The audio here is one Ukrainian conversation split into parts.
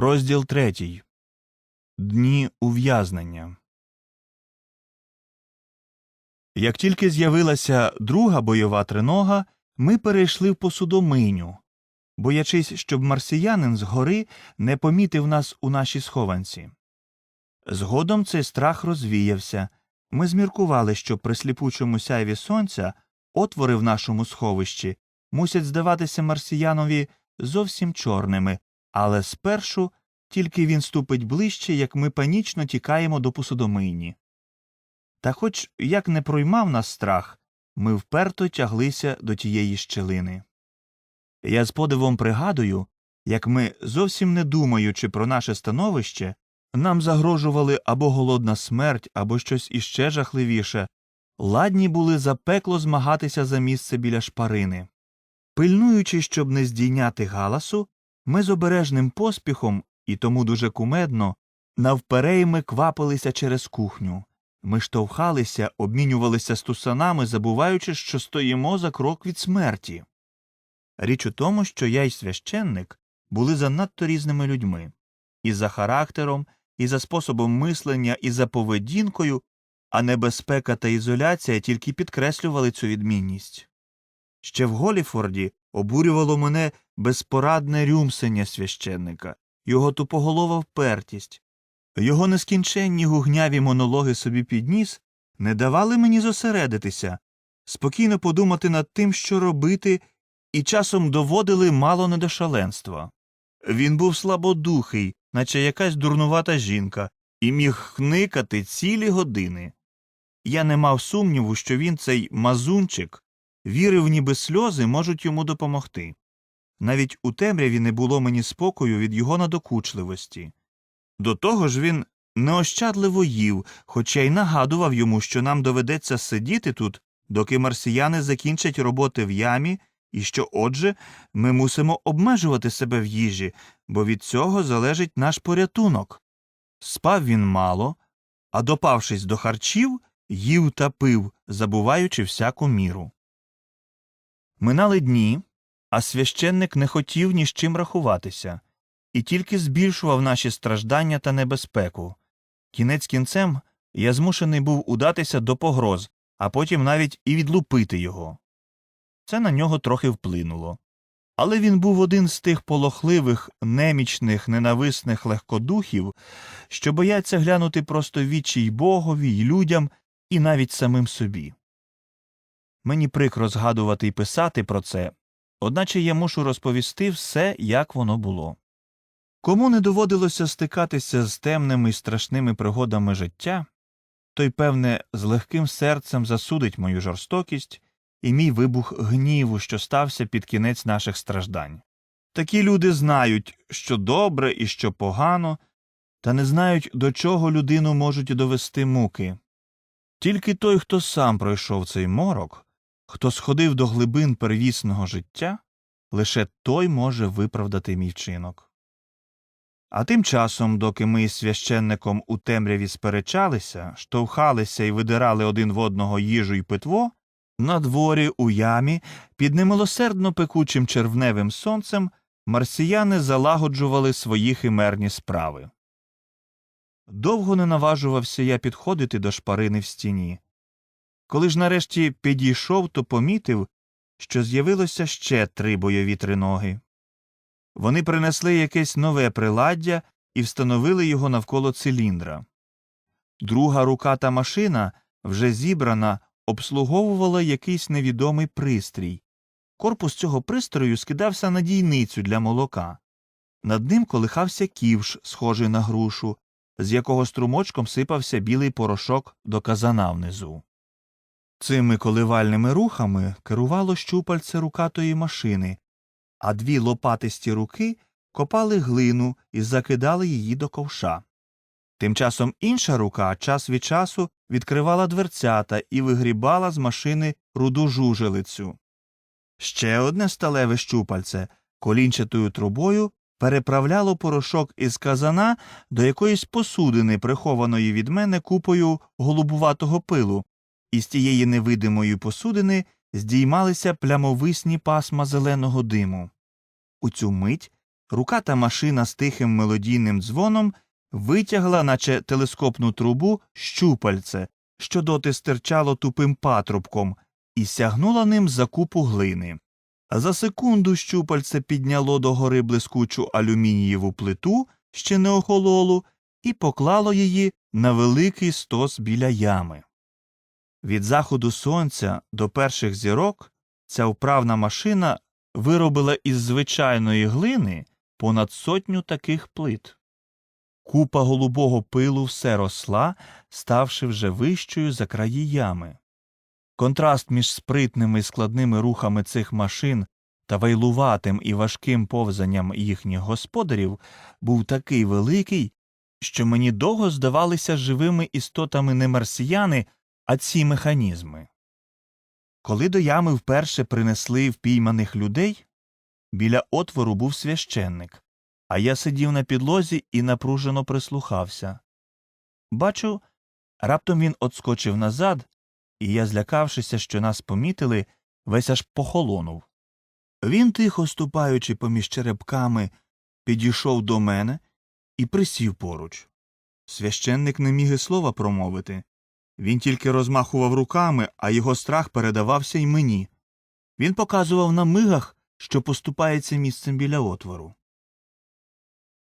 Розділ третій. Дні ув'язнення. Як тільки з'явилася друга бойова тринога, ми перейшли в посудомийню, боячись, щоб марсіянин згори не помітив нас у нашій схованці. Згодом цей страх розвіявся. Ми зміркували, що при сліпучому сяйві сонця отвори в нашому сховищі мусять здаватися марсіянові зовсім чорними, але спершу тільки він ступить ближче, як ми панічно тікаємо до посудомийні. Та хоч як не проймав нас страх, ми вперто тяглися до тієї щелини. Я з подивом пригадую, як ми, зовсім не думаючи про наше становище, нам загрожували або голодна смерть, або щось іще жахливіше, ладні були за пекло змагатися за місце біля шпарини. Пильнуючи, щоб не здійняти галасу, ми з обережним поспіхом, і тому дуже кумедно, навперейми квапилися через кухню. Ми штовхалися, обмінювалися стусанами, забуваючи, що стоїмо за крок від смерті. Річ у тому, що я й священник були занадто різними людьми і за характером, і за способом мислення, і за поведінкою, а небезпека та ізоляція тільки підкреслювали цю відмінність. Ще в Голіфорді обурювало мене безпорадне рюмсення священника, його тупоголова впертість, його нескінченні гугняві монологи собі підніс не давали мені зосередитися, спокійно подумати над тим, що робити, і часом доводили мало не до шаленства. Він був слабодухий, наче якась дурнувата жінка, і міг хникати цілі години. Я не мав сумніву, що він, цей мазунчик, вірив, ніби сльози можуть йому допомогти. Навіть у темряві не було мені спокою від його надокучливості. До того ж він неощадливо їв, хоча й нагадував йому, що нам доведеться сидіти тут, доки марсіяни закінчать роботи в ямі, і що, отже, ми мусимо обмежувати себе в їжі, бо від цього залежить наш порятунок. Спав він мало, а допавшись до харчів, їв та пив, забуваючи всяку міру. Минали дні, а священник не хотів ні з чим рахуватися і тільки збільшував наші страждання та небезпеку. Кінець кінцем я змушений був удатися до погроз, а потім навіть і відлупити його. Це на нього трохи вплинуло. Але він був один з тих полохливих, немічних, ненависних легкодухів, що бояться глянути просто вічі й богові, й людям, і навіть самим собі. Мені прикро згадувати і писати про це, одначе я мушу розповісти все, як воно було. Кому не доводилося стикатися з темними й страшними пригодами життя, той, певне, з легким серцем засудить мою жорстокість і мій вибух гніву, що стався під кінець наших страждань. Такі люди знають, що добре і що погано, та не знають, до чого людину можуть довести муки. Тільки той, хто сам пройшов цей морок, хто сходив до глибин первісного життя, лише той може виправдати мій вчинок. А тим часом, доки ми із священником у темряві сперечалися, штовхалися і видирали один в одного їжу й питво, на дворі у ямі, під немилосердно пекучим червневим сонцем, марсіяни залагоджували свої химерні справи. Довго не наважувався я підходити до шпарини в стіні. Коли ж нарешті підійшов, то помітив, що з'явилося ще три бойові триноги. Вони принесли якесь нове приладдя і встановили його навколо циліндра. Друга рука та машина, вже зібрана, обслуговувала якийсь невідомий пристрій. Корпус цього пристрою скидався на дійницю для молока. Над ним колихався ківш, схожий на грушу, з якого струмочком сипався білий порошок до казана внизу. Цими коливальними рухами керувало щупальце рукатої машини, а дві лопатисті руки копали глину і закидали її до ковша. Тим часом інша рука час від часу відкривала дверцята і вигрібала з машини руду жужелицю. Ще одне сталеве щупальце колінчатою трубою переправляло порошок із казана до якоїсь посудини, прихованої від мене купою голубуватого пилу, і з тієї невидимої посудини здіймалися плямовисні пасма зеленого диму. У цю мить рука та машина з тихим мелодійним дзвоном витягла, наче телескопну трубу, щупальце, що доти стирчало тупим патрубком, і сягнула ним за купу глини. За секунду щупальце підняло догори блискучу алюмінієву плиту, ще не охололу, і поклало її на великий стос біля ями. Від заходу сонця до перших зірок ця вправна машина виробила із звичайної глини понад сотню таких плит. Купа голубого пилу все росла, ставши вже вищою за краї ями. Контраст між спритними і складними рухами цих машин та вайлуватим і важким повзанням їхніх господарів був такий великий, що мені довго здавалися живими істотами не марсіяни, а ці механізми. Коли до ями вперше принесли впійманих людей, біля отвору був священник, а я сидів на підлозі і напружено прислухався. Бачу, раптом він отскочив назад, і я, злякавшися, що нас помітили, весь аж похолонув. Він, тихо ступаючи поміж черепками, підійшов до мене і присів поруч. Священник не міг і слова промовити. Він тільки розмахував руками, а його страх передавався й мені. Він показував на мигах, що поступається місцем біля отвору.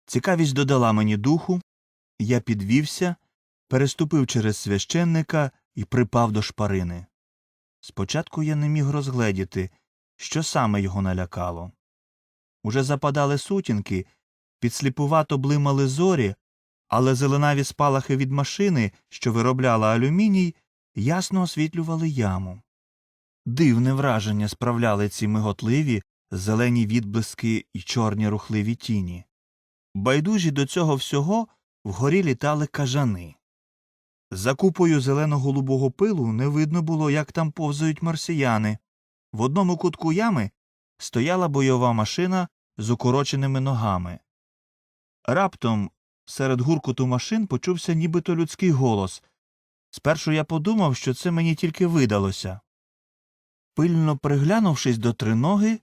Цікавість додала мені духу, я підвівся, переступив через священника і припав до шпарини. Спочатку я не міг розгледіти, що саме його налякало. Уже западали сутінки, підсліпувато блимали зорі, але зеленаві спалахи від машини, що виробляла алюміній, ясно освітлювали яму. Дивне враження справляли ці миготливі, зелені відблиски і чорні рухливі тіні. Байдужі до цього всього вгорі літали кажани. За купою зелено-голубого пилу не видно було, як там повзають марсіяни. В одному кутку ями стояла бойова машина з укороченими ногами. Раптом серед гуркоту машин почувся нібито людський голос. Спершу я подумав, що це мені тільки видалося. Пильно приглянувшись до триноги,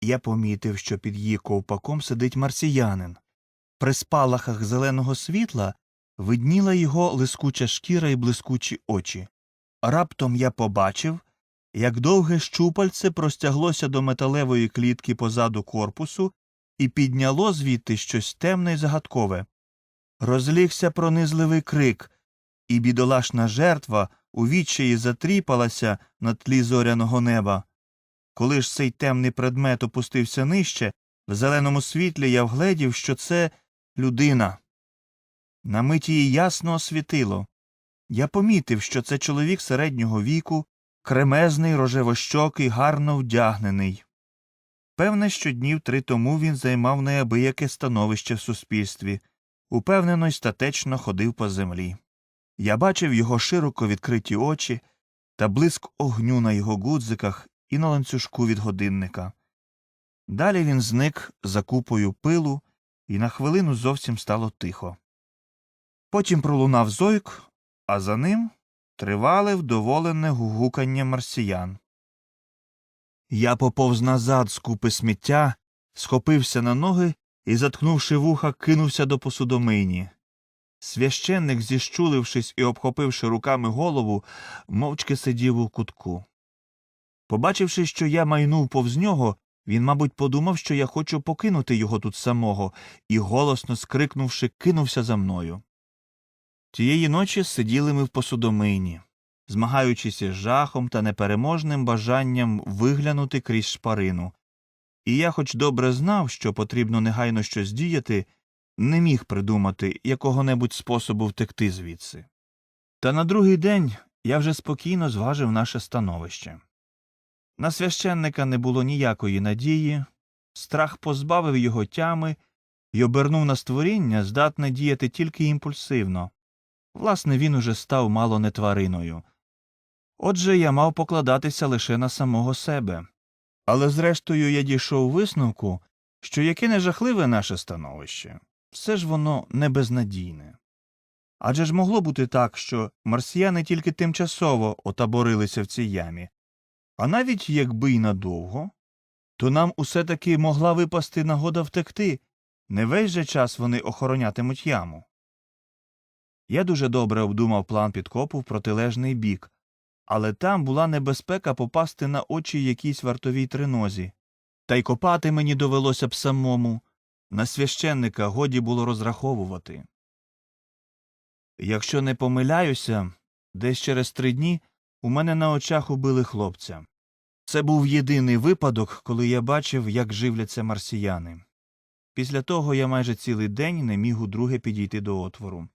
я помітив, що під її ковпаком сидить марсіянин. При спалахах зеленого світла видніла його лискуча шкіра і блискучі очі. Раптом я побачив, як довге щупальце простяглося до металевої клітки позаду корпусу і підняло звідти щось темне й загадкове. Розлігся пронизливий крик, і бідолашна жертва у відчаї затріпалася на тлі зоряного неба. Коли ж цей темний предмет опустився нижче, в зеленому світлі я вгледів, що це людина. На мить її ясно освітило. Я помітив, що це чоловік середнього віку, кремезний, рожевощокий, гарно вдягнений. Певне, що днів три тому він займав неабияке становище в суспільстві, упевнено й статечно ходив по землі. Я бачив його широко відкриті очі та блиск огню на його гудзиках і на ланцюжку від годинника. Далі він зник за купою пилу, і на хвилину зовсім стало тихо. Потім пролунав зойк, а за ним тривале вдоволене гугукання марсіян. Я поповз назад з купи сміття, схопився на ноги і, заткнувши вуха, кинувся до посудомийні. Священник, зіщулившись і обхопивши руками голову, мовчки сидів у кутку. Побачивши, що я майнув повз нього, він, мабуть, подумав, що я хочу покинути його тут самого, і, голосно скрикнувши, кинувся за мною. Тієї ночі сиділи ми в посудомийні, змагаючись із жахом та непереможним бажанням виглянути крізь шпарину. І я, хоч добре знав, що потрібно негайно щось діяти, не міг придумати якого-небудь способу втекти звідси. Та на другий день я вже спокійно зважив наше становище. На священника не було ніякої надії, страх позбавив його тями і обернув на створіння, здатне діяти тільки імпульсивно. Власне, він уже став мало не твариною. Отже, я мав покладатися лише на самого себе. Але зрештою я дійшов висновку, що яке не жахливе наше становище, все ж воно не безнадійне. Адже ж могло бути так, що марсіяни тільки тимчасово отаборилися в цій ямі, а навіть якби й надовго, то нам усе таки могла випасти нагода втекти Не весь же час вони охоронятимуть яму. Я дуже добре обдумав план підкопу в протилежний бік, але там була небезпека попасти на очі якійсь вартовій тринозі. Та й копати мені довелося б самому. На священника годі було розраховувати. Якщо не помиляюся, десь через три дні у мене на очах убили хлопця. Це був єдиний випадок, коли я бачив, як живляться марсіяни. Після того я майже цілий день не міг удруге підійти до отвору.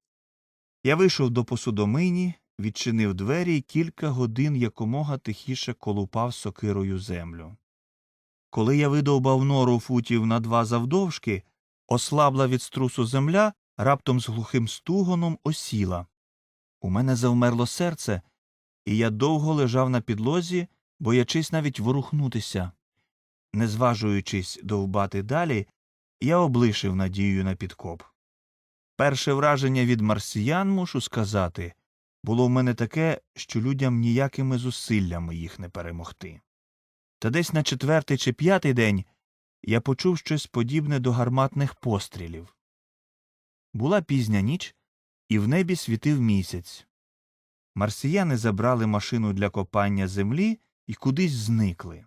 Я вийшов до посудомийні, відчинив двері і кілька годин якомога тихіше колупав сокирою землю. Коли я видовбав нору футів на два завдовжки, ослабла від струсу земля, раптом з глухим стугоном осіла. У мене завмерло серце, і я довго лежав на підлозі, боячись навіть ворухнутися. Не зважуючись довбати далі, я облишив надію на підкоп. Перше враження від марсіян, мушу сказати, було в мене таке, що людям ніякими зусиллями їх не перемогти. Та десь на четвертий чи п'ятий день я почув щось подібне до гарматних пострілів. Була пізня ніч, і в небі світив місяць. Марсіяни забрали машину для копання землі і кудись зникли.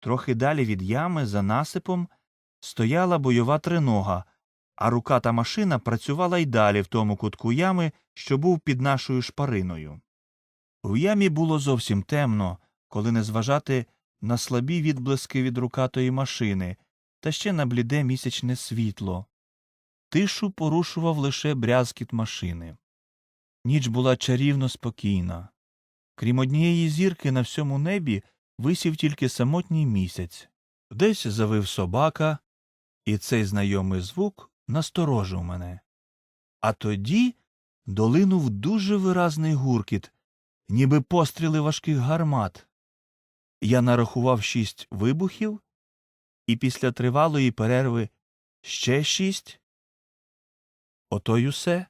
Трохи далі від ями, за насипом, стояла бойова тринога, а рука та машина працювала й далі в тому кутку ями, що був під нашою шпариною. В ямі було зовсім темно, коли не зважати на слабі відблиски від рукатої машини та ще на бліде місячне світло. Тишу порушував лише брязкіт машини. Ніч була чарівно спокійна. Крім однієї зірки на всьому небі висів тільки самотній місяць. Десь завив собака, і цей знайомий звук насторожив мене. А тоді долинув дуже виразний гуркіт, ніби постріли важких гармат. Я нарахував шість вибухів, і після тривалої перерви ще шість. Ото й усе.